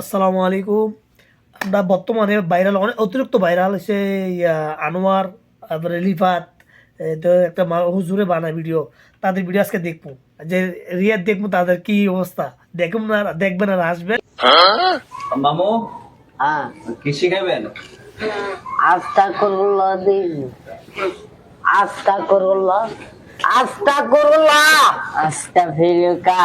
আসসালামু আলাইকুম। আমরা বর্তমানে ভাইরাল অনেক অতিরিক্ত ভাইরাল হচ্ছে আনোয়ার তারপরে লিফাত তো একটা হুজুরে বানায় ভিডিও তাদের ভিডিও আজকে দেখব। যে রিয়াদ দেখব তাদের কি অবস্থা? দেখুন না দেখবেন আর আসবেন। মামু? হ্যাঁ। কি শিখাবেন দিন। আস্তা করুল্লাহ আস্তা করুল্লাহ আস্তা ফিরুকা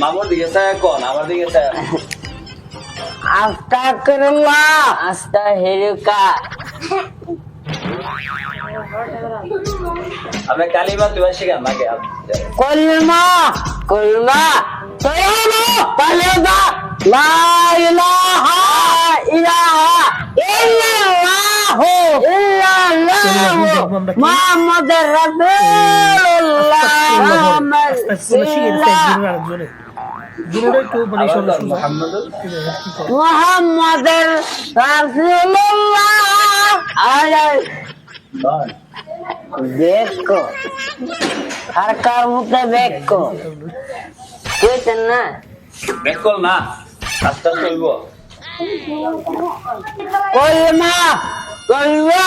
মামুর দিকে চায় কোন আমার দিকে চায় আস্তাগফিরুল্লাহ। আস্তাগফিরুকা। আপনি কালিমা তুই শিখান নাকি কলমা কলমা কলমা কলমা লা ইলাহা ইলাহা ইল্লাল্লাহু ইল্লাল্লাহু মুহাম্মাদুর রাসূলুল্লাহ মুহাম্মদ আরেকজনে জুনুটা একটু মানে সরল মোহাম্মদুর মুহাম্মাদুর? রাসূলুল্লাহ। দেখো আর কার মুখে দেখো। বুঝছেন না? বেক না? আস্তে চলবো কলমা কলমা।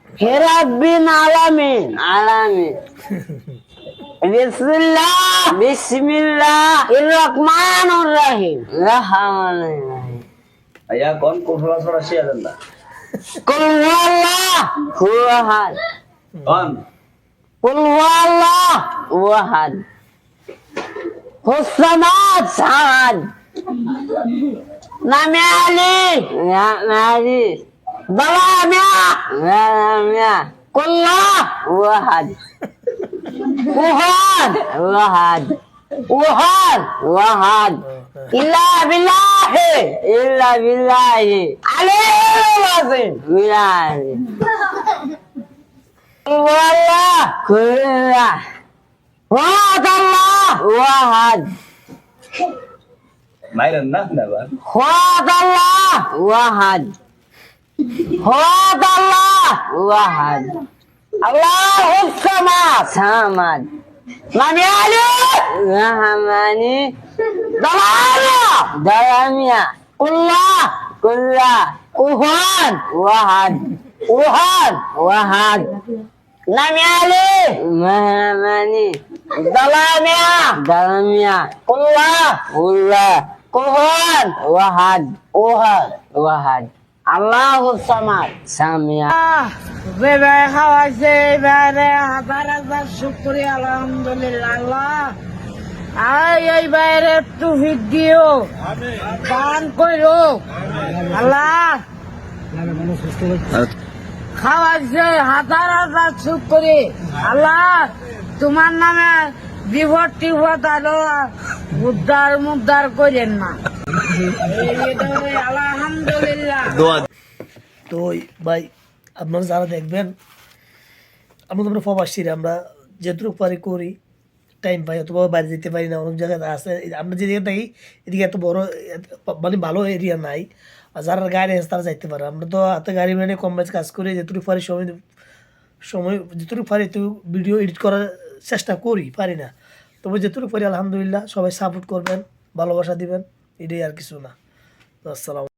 Rabbin alamin. Alamin. Bismillah. Bismillah. Irrahmanirrahim. Rahmanirrahim. Ayah kon kurang surah siapa dah? Kul wallah. Wahad. Kon. Kul wallah. Wahad. Hussamad Samad. Nami Ali. Ya Nami. Bala Mia. كله واحد. واحد. واحد. واحد. واحد. إلا بالله. إلا بالله. عليه العظيم. بالله. والله. كله واحد الله. واحد. ما يرنحنا بقى. واحد الله. واحد. هاد الله. واحد. الله الصمد. صمد. من يالي رحماني دلالة دلالة الله. كله. وهان واحد. وهان واحد. نعم يالي مهماني ضلامية ضلامية الله. والله كهان واحد. واحد واحد. আল্লাহ সামাদ। সামিয়া। খাওয়াইছে এবারে হাজার হাজার শুক্রিয়া আলহামদুলিল্লাহ আল্লাহ। আই এই বাইরে দিও। দান আল্লাহ। খাওয়াইছে হাজার হাজার শুক্রি। আল্লাহ তোমার নামে বিপদ টিপদ আলো উদ্ধার মুদ্ধার করেন না। তো ভাই, আপনারা যারা দেখবেন, আমরা তোমরা প্রবাসী আমরা যেটুকু পারি করি। টাইম পাই, অথবা বাইরে যেতে পারি না, অনেক জায়গায় আছে। আমরা যে জায়গায় থাকি, এদিকে এত বড় মানে ভালো এরিয়া নাই। আর যারা গাড়ি আছে, তারা যাইতে পারে। আমরা তো হাতে গাড়ি মানে কম বেশ কাজ করি, যেটুকু পারি সময় সময় যেটুকু পারি একটু ভিডিও এডিট করার চেষ্টা করি, পারি না। তবে যেটুকু পারি, আলহামদুলিল্লাহ, সবাই সাপোর্ট করবেন, ভালোবাসা দিবেন। এটাই আর কিছু না তো আসসালাম